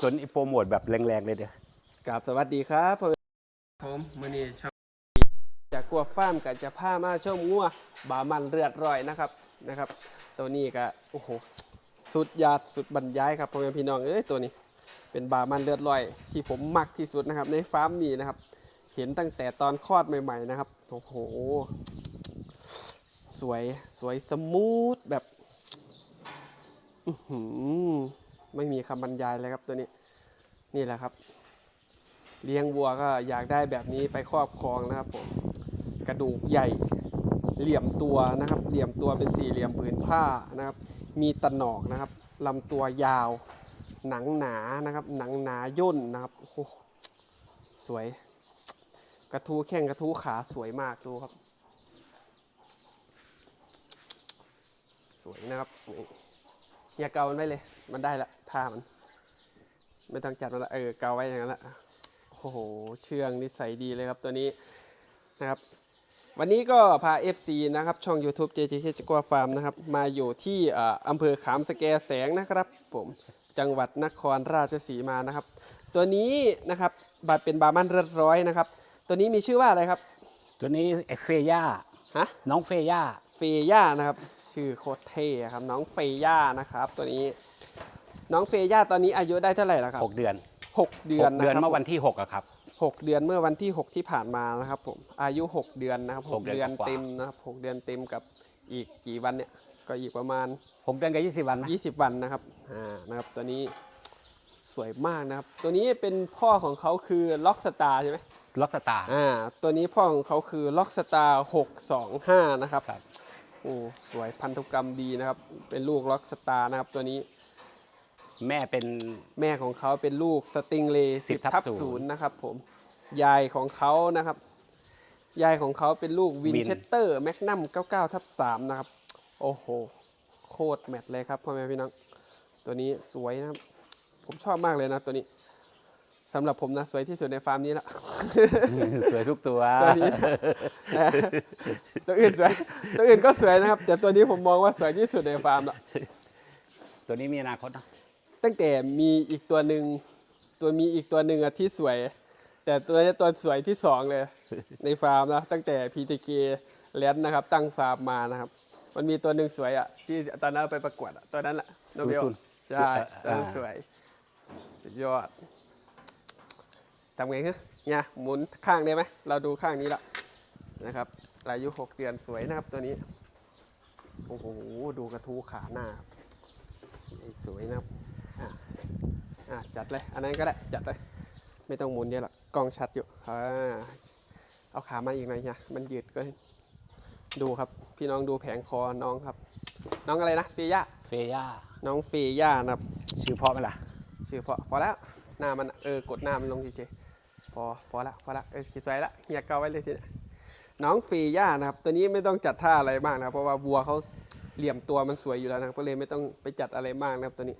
ส่วนอีโปรโมทแบบแรงๆเลยเด้อกับสวัสดีครับผมผมมือนี้ชอบจากกัวฟ้าร์มกับจะผ้ามาชมงัวบามันเลือดร้อยนะครับนะครับ ตัวนี้ก็โอ้โหสุดยอดสุดบรรยายครับพ่อแม่พี่น้องเอ้ยตัวนี้ เป็นบามันเลือดร้อย ที่ผมมักที่สุดนะครับในฟาร์มนี้นะครับ เห็นตั้งแต่ตอนคลอดใหม่ๆนะครับโอ้โหสวยสวยสมูทแบบ อื้อหือ ไม่มีคำบรรยายเลยครับตัวนี้นี่แหละครับ เลี้ยงวัวก็อยากได้แบบนี้ไปครอบครองนะครับผมกระดูกใหญ่เหลี่ยมตัวนะครับ เหลี่ยมตัวเป็นสี่เหลี่ยมผืนผ้านะครับ มีตะหนอกนะครับลำตัวยาว หนังหนานะครับ หนังหนาย่นนะครับโอ้สวย กระทู้แข้งกระทู้ขาสวยมากดูครับ สวยนะครับนี่ อย่าเกามันไว้เลย มันได้ละท่ามัน ไม่ต้องจัดมันละเออเกาไว้อย่างนั้นละโอ้โหเชื่องนิสัยดีเลยครับตัวนี้นะครับ วันนี้ก็พา FC นะครับ ช่อง YouTube JJK จักรฟาร์มนะครับ มาอยู่ที่อ่าอำเภอขามสแกแสงนะครับผมจังหวัดนครราชสีมานะครับ ตัวนี้นะครับบาเป็นบามันเรียบร้อยนะครับ ตัวนี้มีชื่อว่าอะไรครับ ตัวนี้เฟย่าฮะน้องเฟย่า เฟย่านะครับชื่อโคตรเท่ครับน้องเฟย่านะครับตัวนี้ น้องเฟย่าตอนนี้อายุได้เท่าไหร่แล้วครับ6เดือนหกเดือน6นะเดือนครับเมื่อวันที่6อะครับ หกเดือนเมื่อวันที่6ที่ผ่านมานะครับผมอายุ6เดือนนะครับหหกกเดือนเดือนกว่า เต็มนะครับหกเดือนเต็มกับอีกกี่วันเนี่ยก็อีกประมาณ6เดือนกับ20วันไหม20 วันนะครับ อ่า นะครับ ตัวนี้สวยมากนะครับ ตัวนี้เป็นพ่อของเขาคือล็อกสตาร์ใช่ไหมล็อกสตาร์ อ่า ตัวนี้พ่อของเขาคือล็อกสตาร์625 นะครับ ครับโอ้สวยพันธุกรรมดีนะครับ เป็นลูกล็อกสตาร์นะครับตัวนี้ แม่เป็น แม่ของเขาเป็นลูกสติงเลย์10 10ทับศูศูนนย์ย์นะครับผม ยายของเขานะครับ ยายของเขาเป็นลูกวินวินเชสเตอร์แมกนัม99ทับ3นะครับ โอ้โห โคตรแมทเลยครับพ่อแม่พี่น้อง ตัวนี้สวยนะครับ ผมชอบมากเลยนะตัวนี้ สำหรับผมนะสวยที่สุดในฟาร์มนี้ละสวยทุกตัวตัวนี้นะตัวอื่นสวยตัวอื่นก็สวยนะครับ แต่ตัวนี้ผมมองว่าสวยที่สุดในฟาร์มละตัวนี้มีอนาคตเนอะตั้งแต่มีอีกตัวหนึ่งตัวมีอีกตัวหนึ่งอะที่สวย แต่ตัวนี้ตัวสวยที่สองเลย ในฟาร์มนะตั้งแต่ PTK แลนด์นะครับ ตั้งฟาร์มมานะครับ มันมีตัวหนึ่งสวยอะที่ตอนนั้นเอาไปประกวดอะตัวนั้นแหละโนเบลศูนย์ใช่ตัวอ่านั้นสวยสุดยอด ทำไงฮะเนี่ยหมุนข้างได้ไหมเราดูข้างนี้ละนะครับอายุหกเดือนสวยนะครับตัวนี้โอ้โหดูกระทู้ขาหน้าครับไอ้สวยนะครับอะอะจัดเลย อันนั้นก็ได้จัดเลย ไม่ต้องหมุนเยอะหรอกกล้องชัดอยู่อ่าเอาขามาอีกหน่อยเนี่ยมันยืดก็ดูครับ พี่น้องดูแผงคอน้องครับ น้องอะไรนะเฟย่าเฟย่าน้องเฟย่านะครับ ชื่อเพ่อไหมล่ะ ชื่อพอพอแล้วหน้ามันเออกดหน้ามันลงเฉยๆพ อพอละพอละเออสวยละเฮียเกาไว้เลยทีนี้น้องเฟย่านะครับ ตัวนี้ไม่ต้องจัดท่าอะไรมากนะครับเพราะว่าวัวเขาเหลี่ยมตัวมันสวยอยู่แล้วนะครับก็เลยไม่ต้องไปจัดอะไรมากนะครับตัวนี้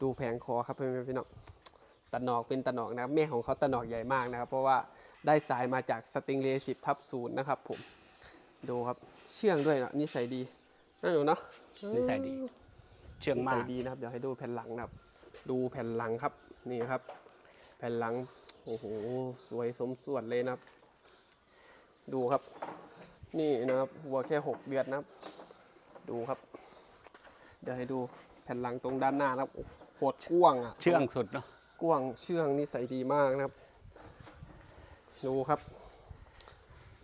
ดูแผงคอครับเพื่อนๆพี่น้องตะหนอกเป็นตะหนอกนะครับแม่ของเขาตะหนอกใหญ่มากนะครับ เพราะว่าได้สายมาจากสติงเลสิบทับศูนย์นะครับผมดูครับเชื่องด้วยนะนิสัยดีน่าหนูเนาะนิสัยดีเชื่องนิมาสักยดีนะครับ เดี๋ยวให้ดูแผ่นหลังนะครับ ดูแผ่นหลังครับนี่ครับ แผ่นหลัง โอ้โห สวยสมส่วนเลยนะครับ ดูครับ นี่นะครับวัวแค่หกเดือนนะครับ ดูครับ เดี๋ยวให้ดูแผ่นหลังตรงด้านหน้านะครับโอ้โหโคตรกว้างอะเชื่องสุดเนาะกว้างเชื่องนิสัยดีมากนะครับ ดูครับ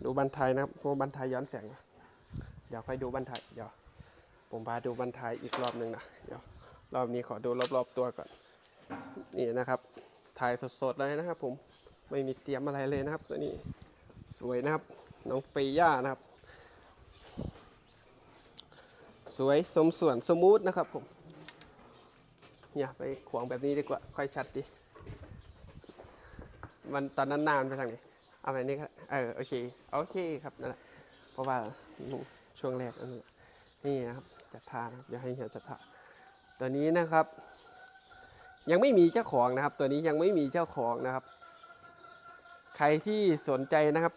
ดูบันไทยนะครับเพราะว่าบันไทยย้อนแสงนะเดี๋ยวค่อยดูบันไทยเดี๋ยวผมพาดูบันไทยอีกรอบหนึ่งนะเดี๋ยวรอบนี้ขอดูรอบๆตัวก่อน นี่นะครับ ถ่ายสดๆเลยนะครับ ผมไม่มีเตรียมอะไรเลยนะครับ ตัวนี้สวยนะครับ น้องเฟย่านะครับ สวยสมส่วนสมูทนะครับผมอย่าไปขวางแบบนี้ดีกว่า ค่อยชัดดิมันตอนนั้นนานไปทางไหนเอาแบบนี้ครับเออโอเคโอเคครับนั่นแหละเพราะว่าช่วงแรกนี่นะครับจัดทานะครับเดี๋ยวให้เฮียจัดทาตัวนี้นะครับ ยังไม่มีเจ้าของนะครับ ตัวนี้ยังไม่มีเจ้าของนะครับ ใครที่สนใจนะครับ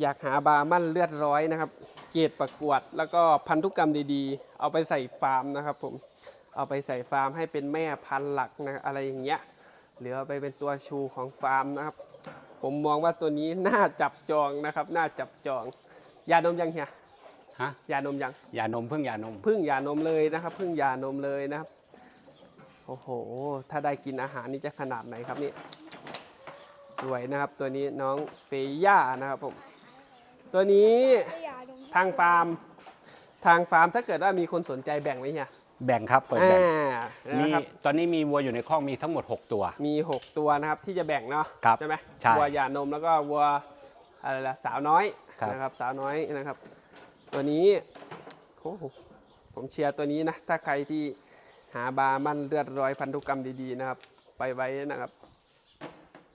อยากหาบาร์มั่นเลือดร้อยนะครับ เกรดประกวด แล้วก็พันธุกรรมดีๆ เอาไปใส่ฟาร์มนะครับ ผมเอาไปใส่ฟาร์มให้เป็นแม่พันธุ์หลักนะอะไรอย่างเงี้ยเหลือไปเป็นตัวชูของฟาร์มนะครับ ผมมองว่าตัวนี้น่าจับจองนะครับ น่าจับจอง ยานมยังเฮียฮะยานมยังยานมเพิ่งยานม พึ่งยานมเลยนะครับ พึ่งยานมเลยนะครับ โอ้โห ถ้าได้กินอาหารนี่จะขนาดไหนครับนี่ สวยนะครับตัวนี้น้องเฟย่านะครับผม ตัวนี้ทางฟาร์ม ทางฟาร์มถ้าเกิดว่ามีคนสนใจแบ่งไหมเฮียแบ่งครับเปิดอ่าแบ่งนะมีครับตอนนี้มีวัวอยู่ในคอกมีทั้งหมด 6 ตัว มี 6 ตัวนะครับที่จะแบ่งเนาะครับใช่ไหมใช่วัวหย่านมแล้วก็วัวอะไรล่ะสาวน้อยครับนะครับสาวน้อยนะครับ ตัวนี้โอ้โหผมเชียร์ตัวนี้นะ ถ้าใครที่ หาบาร์มันเลือดร้อยพันธุกรรมดีๆนะครับ ไปไว้นะครับ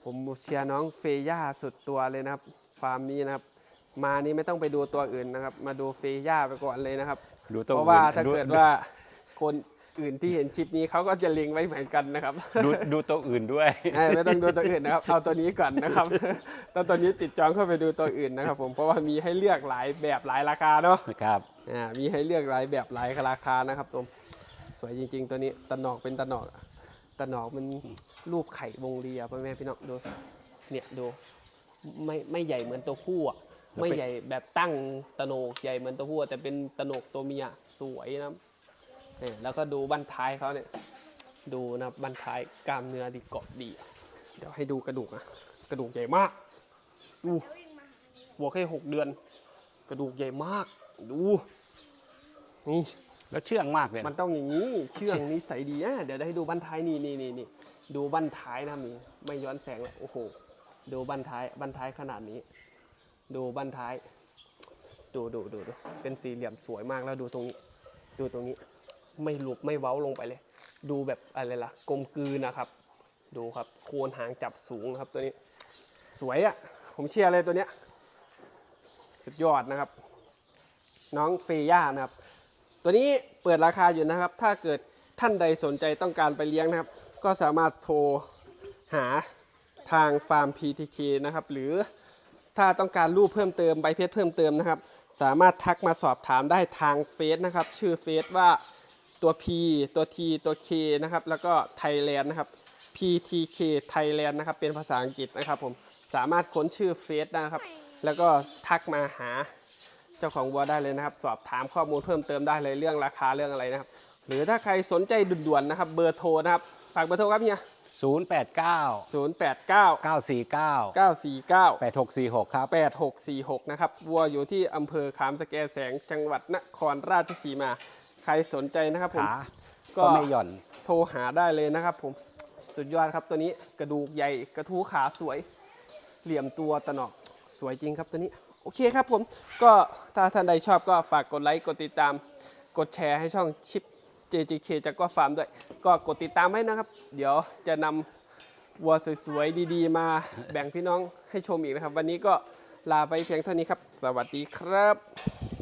ผมเชียร์น้องเฟย่าสุดตัวเลยนะครับ ฟาร์มนี้นะครับ มานี่ไม่ต้องไปดูตัวอื่นนะครับ มาดูเฟย่าไปก่อนเลยนะครับ ดูตัวเพราะว่าอื่นถ้าเกิดว่าคนอื่นที่เห็นคลิปนี้เขาก็จะเล็งไว้เหมือนกันนะครับดูดูตัวอื่นด้วยเอ้ยไม่ต้องดูตัวอื่นนะครับ เอาตัวนี้ก่อนนะครับแล้วตัวนี้ติดจองเข้าไปดูตัวอื่นนะครับ ผมเพราะว่ามีให้เลือกหลายแบบหลายราคาเนาะครับอ่ามีให้เลือกหลายแบบหลายราคานะครับตัว สวยจริง ๆ ตัวนี้ตะหนอกเป็นตะหนอกตะหนอกมันรูปไข่วงเรียพ่อแม่พี่น้องดูเนี่ยดูไม่ไม่ใหญ่เหมือนตัวผู้อะไม่ใหญ่แบบตั้งตะโหนกใหญ่เหมือนตัวผู้อะแต่เป็นตะโหนกตัวเมียสวยนะครับเนี่ยแล้วก็ดูบั้นท้ายเขาเนี่ยดูนะครับบั้นท้ายกล้ามเนื้อดีเกาะดี เดี๋ยวให้ดูกระดูกนะกระดูกใหญ่มากดูวัวแค่หกเดือน กระดูกใหญ่มาก ดู นี่ แล้วเชื่องมากเลยมันนะต้องอย่างนี้เชื่องนิสัยดีอะเดี๋ยวได้ให้ดูบั้นท้ายนี่นี่นี่นี่ดูบั้นท้ายนะมีไม่ย้อนแสงเลยโอ้โหดูบั้นท้ายบั้นท้ายขนาดนี้ ดูบั้นท้าย ดูดูดูดูเป็นสี่เหลี่ยมสวยมากแล้วดูตรงนี้ ดูตรงนี้ไม่หลุบไม่เว้าลงไปเลย ดูแบบอะไรล่ะกลมกลืนนะครับ ดูครับโคนหางจับสูงนะครับตัวนี้ สวยอะ่ะผมเชียร์เลยตัวเนี้ยสุดยอดนะครับ น้องเฟย่านะครับ ตัวนี้เปิดราคาอยู่นะครับ ถ้าเกิดท่านใดสนใจต้องการไปเลี้ยงนะครับ ก็สามารถโทรหาทางฟาร์ม PTK นะครับ หรือถ้าต้องการรูปเพิ่มเติมใบเพชรเพิ่มเติมนะครับ สามารถทักมาสอบถามได้ทางเฟซนะครับ ชื่อเฟซว่าตัว P ตัว T ตัว K นะครับ แล้วก็ Thailand นะครับ PTK Thailand นะครับ เป็นภาษาอังกฤษนะครับผม สามารถค้นชื่อเฟซนะครับ แล้วก็ทักมาหา จ้าของวัวได้เลยนะครับ สอบถามข้อมูลเพิ่มเติมได้เลยเรื่องราคาเรื่องอะไรนะครับ หรือถ้าใครสนใจด่วนๆนะครับ เบอร์โทรนะครับฝากเบอร์โทรครับเฮีย0 8 9 0 8 9 9 4 9 9 4 9 8 6 4 6 ครับ 8646 นะครับ วัวอยู่ที่อำเภอขามสแกแสงจังหวัดนครราชสีมา ใครสนใจนะครับผมขาก็ก็ไม่หย่อน โทรหาได้เลยนะครับผม สุดยอดครับตัวนี้กระดูกใหญ่กระทู้ขาสวย เหลี่ยมตัวตะหนอกสวยจริงครับตัวนี้ โอเคครับผมก็ถ้าท่านใดชอบก็ฝากกดไลค์กดติดตาม กดแชร์ให้ช่องชิป JGK จากก็ฟาร์มด้วย ก็กดติดตามไว้นะครับ เดี๋ยวจะนำวัวสวยๆดีๆ มาแบ่งพี่น้องให้ชมอีกนะครับ วันนี้ก็ลาไปเพียงเท่านี้ครับ สวัสดีครับ